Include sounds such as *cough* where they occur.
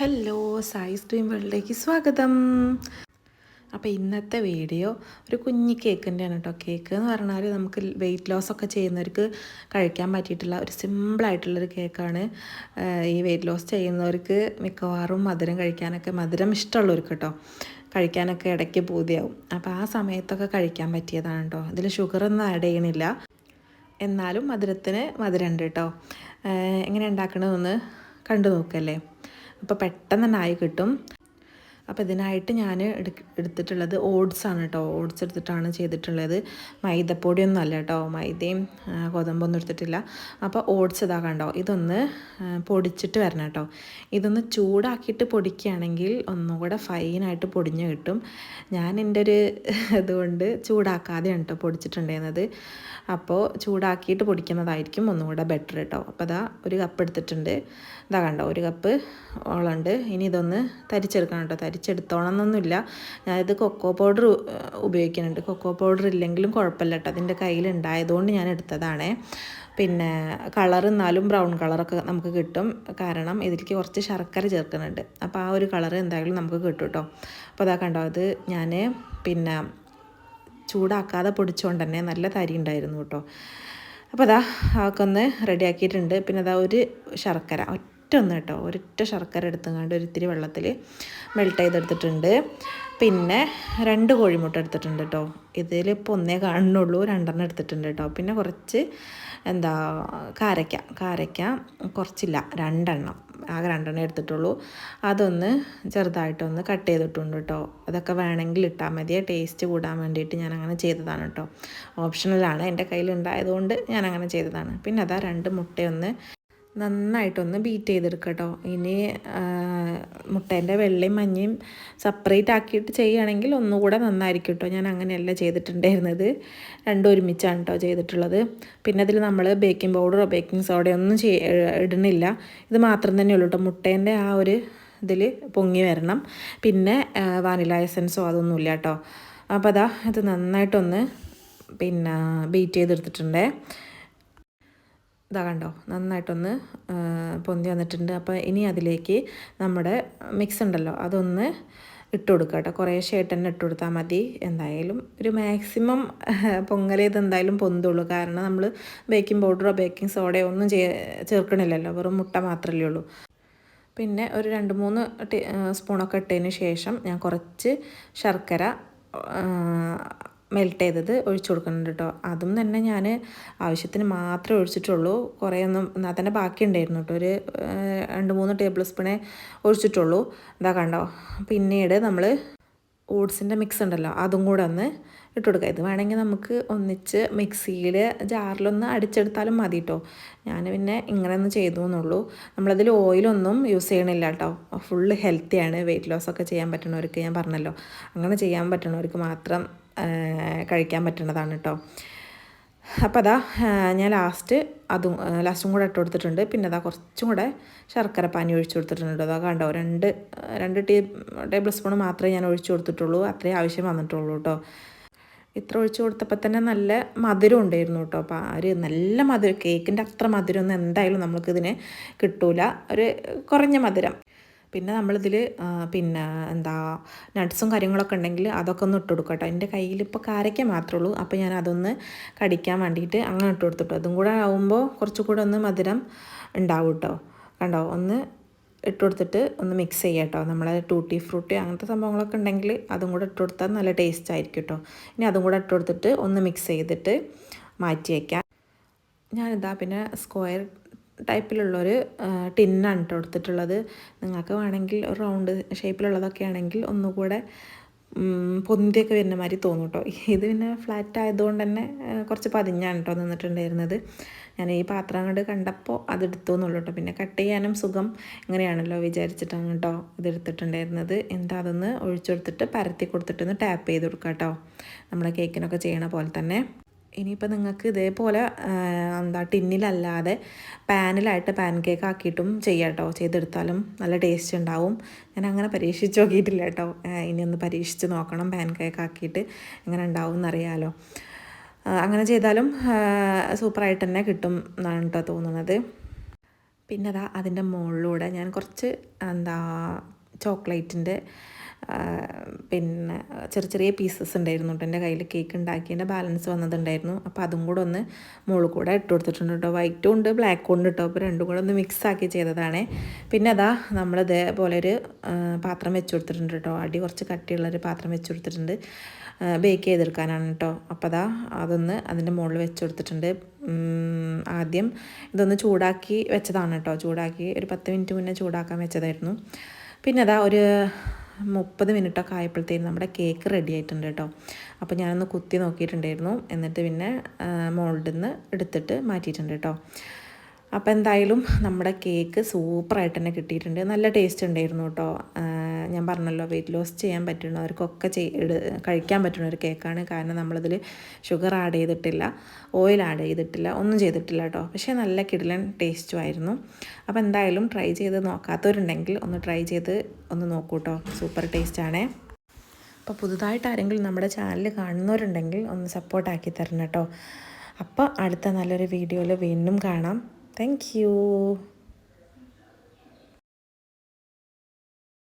Hello Sai stream വേൾഡിലേക്ക് സ്വാഗതം. അപ്പോൾ ഇന്നത്തെ വീഡിയോ ഒരു കുഞ്ഞി കേക്കിന്റെയാണ് കേട്ടോ. കേക്ക് എന്ന് പറഞ്ഞാൽ നമുക്ക് വെയിറ്റ് ലോസ് ഒക്കെ ചെയ്യുന്നവർക്ക് കഴിക്കാൻ പറ്റിയിട്ടുള്ള ഒരു സിമ്പിളായിട്ടുള്ളൊരു കേക്കാണ്. ഈ വെയിറ്റ് ലോസ് ചെയ്യുന്നവർക്ക് മിക്കവാറും മധുരം കഴിക്കാനൊക്കെ മധുരം ഇഷ്ടമുള്ളവർക്ക് കേട്ടോ കഴിക്കാനൊക്കെ ഇടയ്ക്ക് പൂതിയാവും. അപ്പോൾ ആ സമയത്തൊക്കെ കഴിക്കാൻ പറ്റിയതാണ് കേട്ടോ. ഇതിൽ ഷുഗറൊന്നും ആഡ് ചെയ്യണില്ല. എന്നാലും മധുരത്തിന് മധുരമുണ്ട് കേട്ടോ. എങ്ങനെ ഉണ്ടാക്കണമെന്ന് കണ്ടു നോക്കല്ലേ അപ്പോൾ പെട്ടെന്ന് തന്നെ ആയി കിട്ടും. അപ്പോൾ ഇതിനായിട്ട് ഞാൻ എടുത്തിട്ടുള്ളത് ഓട്സ് ആണ് കേട്ടോ. ഓട്സ് എടുത്തിട്ടാണ് ചെയ്തിട്ടുള്ളത്. മൈദപ്പൊടിയൊന്നും അല്ല കേട്ടോ. മൈദയും ഗോതമ്പൊന്നും എടുത്തിട്ടില്ല. അപ്പോൾ ഓട്സ് ഇതാ കണ്ടോ. ഇതൊന്ന് പൊടിച്ചിട്ട് വരണം കേട്ടോ. ഇതൊന്ന് ചൂടാക്കിയിട്ട് പൊടിക്കുകയാണെങ്കിൽ ഒന്നുകൂടെ ഫൈനായിട്ട് പൊടിഞ്ഞ് കിട്ടും. ഞാൻ എന്റെ ഒരു *laughs* ഇതുകൊണ്ട് ചൂടാക്കാതെയാണ് കേട്ടോ പൊടിച്ചിട്ടുണ്ടായിരുന്നത്. അപ്പോൾ ചൂടാക്കിയിട്ട് പൊടിക്കുന്നതായിരിക്കും ഒന്നുകൂടെ ബെറ്റർ കേട്ടോ. അപ്പോൾ അതാ ഒരു കപ്പ് എടുത്തിട്ടുണ്ട്. ഇതാ കണ്ടോ ഒരു കപ്പ് ഓളുണ്ട് ഇനി ഇതൊന്ന് തരിച്ചെടുക്കണം കേട്ടോ. തരിച്ചെടുത്തോണം എന്നൊന്നുമില്ല ഞാനിത് കൊക്കോ പൗഡർ ഉപയോഗിക്കുന്നുണ്ട്. കൊക്കോ പൗഡർ ഇല്ലെങ്കിലും കുഴപ്പമില്ല കേട്ടോ. അതിന്റെ കയ്യിലുണ്ടായതുകൊണ്ട് ഞാൻ എടുത്തതാണ്. പിന്നെ കളർ എന്നാലും ബ്രൗൺ കളറൊക്കെ നമുക്ക് കിട്ടും. കാരണം ഇതിലേക്ക് കുറച്ച് ശർക്കര ചേർക്കുന്നുണ്ട്. അപ്പോൾ ആ ഒരു കളർ എന്തായാലും നമുക്ക് കിട്ടും കേട്ടോ. അപ്പോൾ അതാ കണ്ടോ അത് ഞാൻ പിന്നെ ചൂടാക്കാതെ പൊടിച്ചുകൊണ്ട് തന്നെ നല്ല തരി ഉണ്ടായിരുന്നു കേട്ടോ. അപ്പോൾ അതാ ആക്കൊന്ന് റെഡിയാക്കിയിട്ടുണ്ട് പിന്നെ അതാ ഒരു ശർക്കര ഒറ്റ ഒന്ന് കേട്ടോ. ഒരൊറ്റ ശർക്കര എടുത്തുകൊണ്ട് ഒരിത്തിരി വെള്ളത്തിൽ മെൽറ്റ് ചെയ്തെടുത്തിട്ടുണ്ട്. പിന്നെ രണ്ട് കോഴിമുട്ട എടുത്തിട്ടുണ്ട് കേട്ടോ. ഇതിലിപ്പോൾ ഒന്നേ കാണുന്നുള്ളൂ. രണ്ടെണ്ണം എടുത്തിട്ടുണ്ട് കേട്ടോ. പിന്നെ കുറച്ച് എന്താ കാരയ്ക്ക. കാരയ്ക്ക കുറച്ചില്ല. രണ്ടെണ്ണം. ആകെ രണ്ടെണ്ണം എടുത്തിട്ടുള്ളൂ. അതൊന്ന് ചെറുതായിട്ടൊന്ന് കട്ട് ചെയ്തിട്ടുണ്ട് കേട്ടോ. അതൊക്കെ വേണമെങ്കിൽ ഇട്ടാൽ മതിയെ ടേസ്റ്റ് കൂടാൻ വേണ്ടിയിട്ട് ഞാൻ അങ്ങനെ ചെയ്തതാണ് കേട്ടോ. ഓപ്ഷണലാണ് എന്റെ കയ്യിലുണ്ടായതുകൊണ്ട് ഞാൻ അങ്ങനെ ചെയ്തതാണ്. പിന്നെ അതാ രണ്ട് മുട്ടയൊന്ന് നന്നായിട്ടൊന്ന് ബീറ്റ് ചെയ്തെടുക്കട്ടോ. കേട്ടോ ഇനി മുട്ടേന്റെ വെള്ളയും മഞ്ഞയും സെപ്പറേറ്റ് ആക്കിയിട്ട് ചെയ്യുകയാണെങ്കിൽ ഒന്നുകൂടെ നന്നായിരിക്കും കേട്ടോ ഞാൻ അങ്ങനെയല്ല ചെയ്തിട്ടുണ്ടായിരുന്നത്. രണ്ടും ഒരുമിച്ചാണ് കേട്ടോ ചെയ്തിട്ടുള്ളത്. പിന്നെ അതിൽ നമ്മൾ ബേക്കിംഗ് പൗഡറോ ബേക്കിംഗ് സോഡയോ ഒന്നും ചെയ് ഇടുന്നില്ല. ഇത് മാത്രം തന്നെ ഉള്ളൂ കേട്ടോ മുട്ടേന്റെ ആ ഒരു ഇതിൽ പൊങ്ങി വരണം. പിന്നെ വാനില എസൻസോ അതൊന്നുമില്ല കേട്ടോ അപ്പോൾ അതാ ഇത് നന്നായിട്ടൊന്ന് പിന്നെ ബീറ്റ് ചെയ്തെടുത്തിട്ടുണ്ടേ. ഇതാ കണ്ടോ നന്നായിട്ടൊന്ന് പൊന്തി വന്നിട്ടുണ്ട്. അപ്പോൾ ഇനി അതിലേക്ക് നമ്മുടെ മിക്സ് ഉണ്ടല്ലോ അതൊന്ന് ഇട്ട് കൊടുക്കുക കേട്ടോ. കുറേശ്ശായിട്ട് തന്നെ ഇട്ട് കൊടുത്താൽ മതി. എന്തായാലും ഒരു മാക്സിമം പൊങ്ങൽ എന്തായാലും പൊന്തുള്ളൂ. കാരണം നമ്മൾ ബേക്കിംഗ് പൗഡറോ ബേക്കിംഗ് സോഡയോ ഒന്നും ചേർക്കണില്ലല്ലോ. വെറും മുട്ട മാത്രമല്ലേ ഉള്ളൂ. പിന്നെ ഒരു രണ്ട് മൂന്ന് സ്പൂണൊക്കെ ഇട്ടതിന് ശേഷം ഞാൻ കുറച്ച് ശർക്കര മെൽറ്റ് ചെയ്തത് ഒഴിച്ചു കൊടുക്കുന്നുണ്ട് കേട്ടോ. അതും തന്നെ ഞാൻ ആവശ്യത്തിന് മാത്രമേ ഒഴിച്ചിട്ടുള്ളൂ. കുറേയൊന്നും എന്നാൽ തന്നെ ബാക്കി ഉണ്ടായിരുന്നു കേട്ടോ. ഒരു രണ്ട് മൂന്ന് ടേബിൾ സ്പൂണേ ഒഴിച്ചിട്ടുള്ളൂ. ഇതാ കണ്ടോ? പിന്നീട് നമ്മൾ ഓട്സിന്റെ മിക്സ് ഉണ്ടല്ലോ അതും കൂടെ ഒന്ന് ഇട്ട് കൊടുക്കുക. ഇത് വേണമെങ്കിൽ നമുക്ക് ഒന്നിച്ച് മിക്സിയിൽ ജാറിലൊന്ന് അടിച്ചെടുത്താലും മതി കേട്ടോ. ഞാൻ പിന്നെ ഇങ്ങനെ ഒന്ന് ചെയ്തു എന്നുള്ളൂ. നമ്മളതിൽ ഓയിലൊന്നും യൂസ് ചെയ്യണില്ല കേട്ടോ. ഫുള്ള് ഹെൽത്തിയാണ് വെയിറ്റ് ലോസ് ഒക്കെ ചെയ്യാൻ പറ്റണവർക്ക് ഞാൻ പറഞ്ഞല്ലോ. അങ്ങനെ ചെയ്യാൻ പറ്റണവർക്ക് മാത്രം കഴിക്കാൻ പറ്റുന്നതാണ് കേട്ടോ അപ്പോൾ അതാ ഞാൻ ലാസ്റ്റ് അതും ലാസ്റ്റും കൂടെ ഇട്ട് കൊടുത്തിട്ടുണ്ട്. പിന്നെ അതാ കുറച്ചും കൂടെ ശർക്കര പാനി ഒഴിച്ചു കൊടുത്തിട്ടുണ്ട് അതാ കണ്ടോ രണ്ട് രണ്ട് ടീ ടേബിൾ സ്പൂൺ മാത്രമേ ഞാൻ ഒഴിച്ചു കൊടുത്തിട്ടുള്ളൂ. അത്രയും ആവശ്യം വന്നിട്ടുള്ളൂ കേട്ടോ ഇത്ര ഒഴിച്ചു കൊടുത്തപ്പോൾ തന്നെ നല്ല മധുരം ഉണ്ടായിരുന്നു കേട്ടോ അപ്പോൾ ആ ഒരു നല്ല മധുരം കേക്കിന്റെ അത്ര മധുരമൊന്നും എന്തായാലും നമുക്കിതിന് കിട്ടൂല. ഒരു കുറഞ്ഞ മധുരം. പിന്നെ നമ്മളിതിൽ പിന്നെ എന്താ നട്ട്സും കാര്യങ്ങളൊക്കെ ഉണ്ടെങ്കിൽ അതൊക്കെ ഒന്ന് ഇട്ട് കൊടുക്കട്ടോ. കേട്ടോ എന്റെ കയ്യിൽ ഇപ്പോൾ കാരയ്ക്ക മാത്രമേ ഉള്ളൂ. അപ്പോൾ ഞാൻ അതൊന്ന് കടിക്കാൻ വേണ്ടിയിട്ട് അങ്ങനെ ഇട്ട് കൊടുത്തിട്ടു. അതും കൂടെ ആവുമ്പോൾ കുറച്ചുകൂടെ ഒന്ന് മധുരം ഉണ്ടാവും കേട്ടോ കണ്ടോ? ഒന്ന് ഇട്ട് കൊടുത്തിട്ട് ഒന്ന് മിക്സ് ചെയ്യുക കേട്ടോ നമ്മളെ ടൂട്ടി ഫ്രൂട്ടി അങ്ങനത്തെ സംഭവങ്ങളൊക്കെ ഉണ്ടെങ്കിൽ അതും കൂടെ ഇട്ട് കൊടുത്താൽ നല്ല ടേസ്റ്റ് ആയിരിക്കും കേട്ടോ ഇനി അതും കൂടെ ഇട്ട് കൊടുത്തിട്ട് ഒന്ന് മിക്സ് ചെയ്തിട്ട് മാറ്റി വയ്ക്കാം ഞാനിതാ പിന്നെ സ്ക്വയർ ടൈപ്പിലുള്ളൊരു ടിന്നാണ് കേട്ടോ എടുത്തിട്ടുള്ളത്. നിങ്ങൾക്ക് വേണമെങ്കിൽ റൗണ്ട് ഷേപ്പിലുള്ളതൊക്കെ ആണെങ്കിൽ ഒന്നുകൂടെ പൊന്തിയൊക്കെ വരുന്ന മാതിരി തോന്നും കേട്ടോ ഇത് പിന്നെ ഫ്ലാറ്റ് ആയതുകൊണ്ട് തന്നെ കുറച്ച് പതിഞ്ഞാണ് കേട്ടോ നിന്നിട്ടുണ്ടായിരുന്നത്. ഞാൻ ഈ പാത്രം അങ്ങോട്ട് കണ്ടപ്പോൾ അതെടുത്തു എന്നുള്ളൂ കേട്ടോ പിന്നെ കട്ട് ചെയ്യാനും സുഖം ഇങ്ങനെയാണല്ലോ വിചാരിച്ചിട്ടാണ് കേട്ടോ ഇതെടുത്തിട്ടുണ്ടായിരുന്നത് എന്താ അതൊന്ന് ഒഴിച്ചു കൊടുത്തിട്ട് പരത്തി കൊടുത്തിട്ടൊന്ന് ടാപ്പ് ചെയ്ത് കൊടുക്കാം കേട്ടോ നമ്മുടെ കേക്കിനൊക്കെ ചെയ്യണ പോലെ തന്നെ. ഇനിയിപ്പോൾ നിങ്ങൾക്ക് ഇതേപോലെ എന്താ ടിന്നിലല്ലാതെ പാനിലായിട്ട് പാൻ കേക്ക് ആക്കിയിട്ടും ചെയ്യാം കേട്ടോ ചെയ്തെടുത്താലും നല്ല ടേസ്റ്റ് ഉണ്ടാവും. ഞാൻ അങ്ങനെ പരീക്ഷിച്ച് നോക്കിയിട്ടില്ല കേട്ടോ. ഇനി ഒന്ന് പരീക്ഷിച്ച് നോക്കണം പാൻ കേക്ക് ആക്കിയിട്ട് എങ്ങനെ ഉണ്ടാവും എന്നറിയാലോ. അങ്ങനെ ചെയ്താലും സൂപ്പറായിട്ട് തന്നെ കിട്ടും എന്നാണ് കേട്ടോ തോന്നുന്നത്. പിന്നെ അതാ അതിന്റെ മുകളിലൂടെ ഞാൻ കുറച്ച് എന്താ ചോക്ലേറ്റിന്റെ പിന്നെ ചെറിയ ചെറിയ പീസസ് ഉണ്ടായിരുന്നു കേട്ടോ എന്റെ കയ്യിൽ കേക്ക് ഉണ്ടാക്കിയതിന്റെ ബാലൻസ് വന്നതുണ്ടായിരുന്നു. അപ്പോൾ അതും കൂടെ ഒന്ന് മുകളിൽ കൂടെ ഇട്ട് കൊടുത്തിട്ടുണ്ട് കേട്ടോ. വൈറ്റും ഉണ്ട് ബ്ലാക്കും ഉണ്ട് കേട്ടോ. അപ്പോൾ രണ്ടും കൂടെ ഒന്ന് മിക്സ് ആക്കി ചെയ്തതാണേ. പിന്നെ അതാ നമ്മൾ ഇതേപോലെ ഒരു പാത്രം വെച്ച് കൊടുത്തിട്ടുണ്ട് കേട്ടോ. അടി കുറച്ച് കട്ടിയുള്ളൊരു പാത്രം വെച്ച് കൊടുത്തിട്ടുണ്ട്. ബേക്ക് ചെയ്തെടുക്കാനാണ് കേട്ടോ. അപ്പോൾ അതാ അതൊന്ന് അതിന്റെ മുകളിൽ വെച്ച് കൊടുത്തിട്ടുണ്ട്. ആദ്യം ഇതൊന്ന് ചൂടാക്കി വെച്ചതാണ് കേട്ടോ. ചൂടാക്കി ഒരു പത്ത് മിനിറ്റ് മുന്നേ ചൂടാക്കാൻ വെച്ചതായിരുന്നു. പിന്നെ അതാ ഒരു മുപ്പത് മിനിറ്റൊക്കെ ആയപ്പോഴത്തേനും നമ്മുടെ കേക്ക് റെഡി ആയിട്ടുണ്ട് കേട്ടോ. അപ്പോൾ ഞാനൊന്ന് കുത്തി നോക്കിയിട്ടുണ്ടായിരുന്നു. എന്നിട്ട് പിന്നെ മോൾഡിൽ നിന്ന് എടുത്തിട്ട് മാറ്റിയിട്ടുണ്ട് കേട്ടോ. അപ്പോൾ എന്തായാലും നമ്മുടെ കേക്ക് സൂപ്പറായിട്ട് തന്നെ കിട്ടിയിട്ടുണ്ട്. നല്ല ടേസ്റ്റ് ഉണ്ടായിരുന്നു കേട്ടോ. ഞാൻ പറഞ്ഞല്ലോ വെയിറ്റ് ലോസ് ചെയ്യാൻ പറ്റുന്നവർക്കൊക്കെ കഴിക്കാൻ പറ്റുന്ന ഒരു കേക്കാണ്. കാരണം നമ്മളിതിൽ ഷുഗർ ആഡ് ചെയ്തിട്ടില്ല ഓയിൽ ആഡ് ചെയ്തിട്ടില്ല ഒന്നും ചെയ്തിട്ടില്ല കേട്ടോ പക്ഷേ നല്ല കിടിലൻ ടേസ്റ്റും ആയിരുന്നു. അപ്പോൾ എന്തായാലും ട്രൈ ചെയ്ത് നോക്കാത്തവരുണ്ടെങ്കിൽ ഒന്ന് ട്രൈ ചെയ്ത് ഒന്ന് നോക്കൂ കേട്ടോ സൂപ്പർ ടേസ്റ്റാണേ അപ്പോൾ പുതുതായിട്ട് ആരെങ്കിലും നമ്മുടെ ചാനൽ കാണുന്നവരുണ്ടെങ്കിൽ ഒന്ന് സപ്പോർട്ടാക്കി തരണം കേട്ടോ അപ്പോൾ അടുത്ത നല്ലൊരു വീഡിയോയിൽ വീണ്ടും കാണാം. താങ്ക്